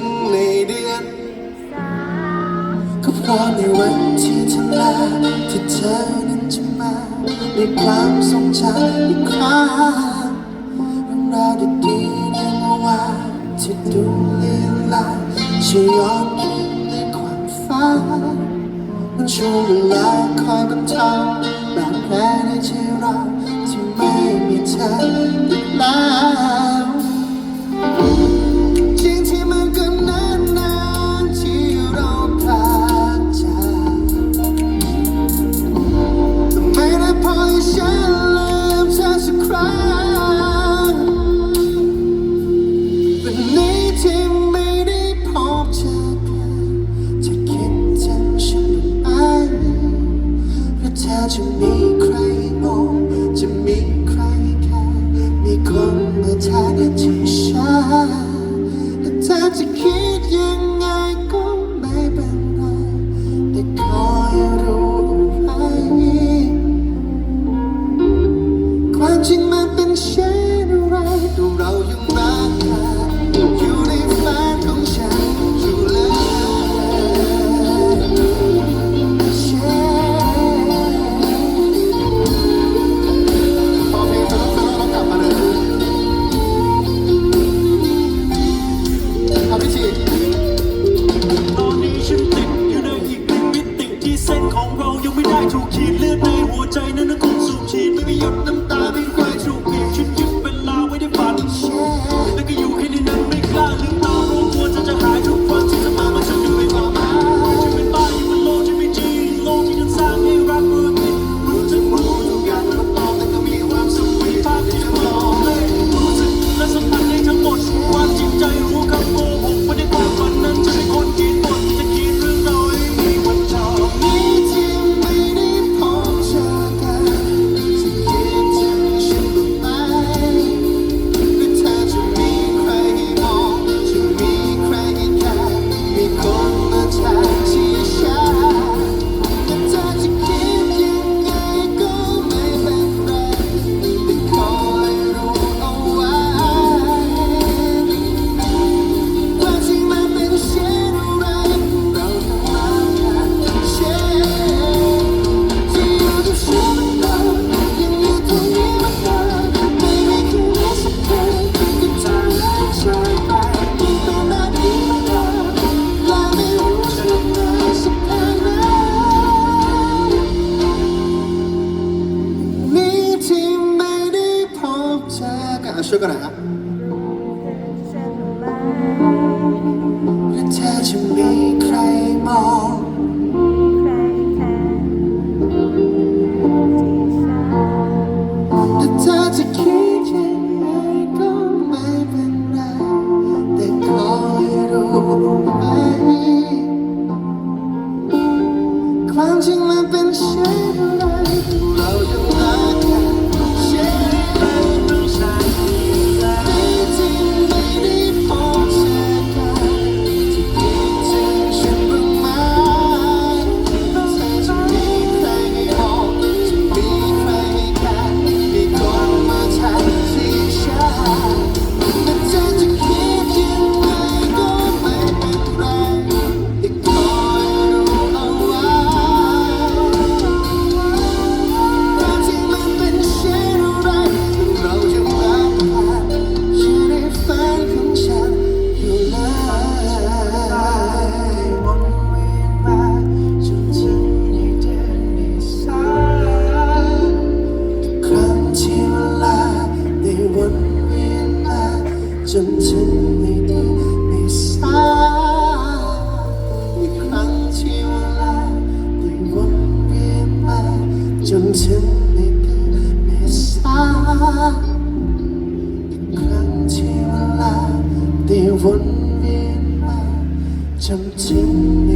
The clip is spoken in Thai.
งในเดือนก็เพราะในวันที่เธอลาที่เธอนั้นจะมาในความทรงจำอีกครั้งเรื่องราวดีๆในเมื่อวานที่ดูเลือนลางจะย้อนคิดในความฝันมันช่วงเวลาคอยบรรเทาบาดแผลในใจเราที่ไม่มีเธออีกแล้ว จะมีใครมองจะมีใครแคร์มีคนมาแทนที่ฉันแต่เธอจะคิดยังไงก็ไม่เป็นไรแต่คอยรู้ไว้ความจริงมันเป็นเช่นไรตัวเรายังไม่ ทุกขีดเลือดในหัวใจนั้น ช่วยกันน่ครับะ จนฉันไม่ได้ไม่ทาบอีกครั้งที่เวลาได้วนเวียนมาจนฉันไม่ได้ไม่ทาบอีกครั้งที่เวลาได้วนเวียนมาจนฉัน